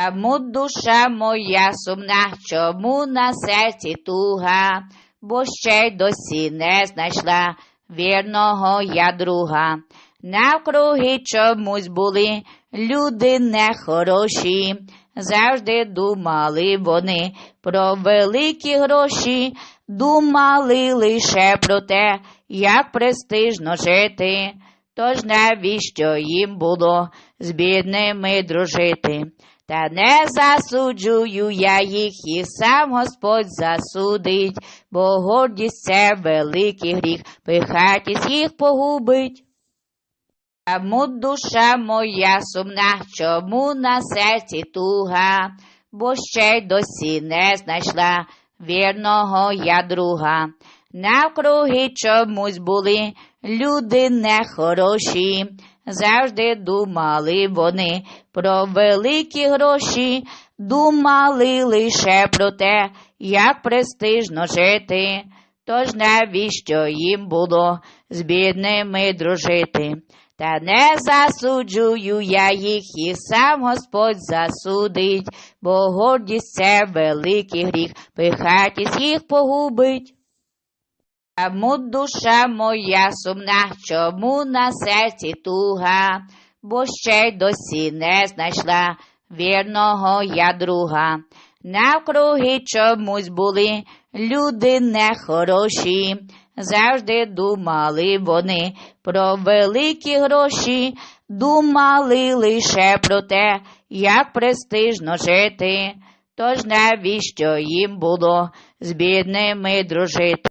Чому душа моя сумна, чому на серці туга, бо ще й досі не знайшла вірного я друга. Навкруги чомусь були люди нехороші, завжди думали вони про великі гроші, думали лише про те, як престижно жити. Тож навіщо їм було з бідними дружити? Та не засуджую я їх, і сам Господь засудить, бо гордість це великий гріх, пихатість їх погубить. Чому душа моя сумна, чому на серці туга, бо ще й досі не знайшла вірного я друга. Навкруги чомусь були люди нехороші, завжди думали вони про великі гроші, думали лише про те, як престижно жити. Тож навіщо їм було з бідними дружити? Та не засуджую я їх, і сам Господь засудить, бо гордість це великий гріх, пихатість їх погубить. Чому душа моя сумна, чому на серці туга, бо ще й досі не знайшла вірного я друга. Навкруги чомусь були люди нехороші, завжди думали вони про великі гроші, думали лише про те, як престижно жити. Тож навіщо їм було з бідними дружити?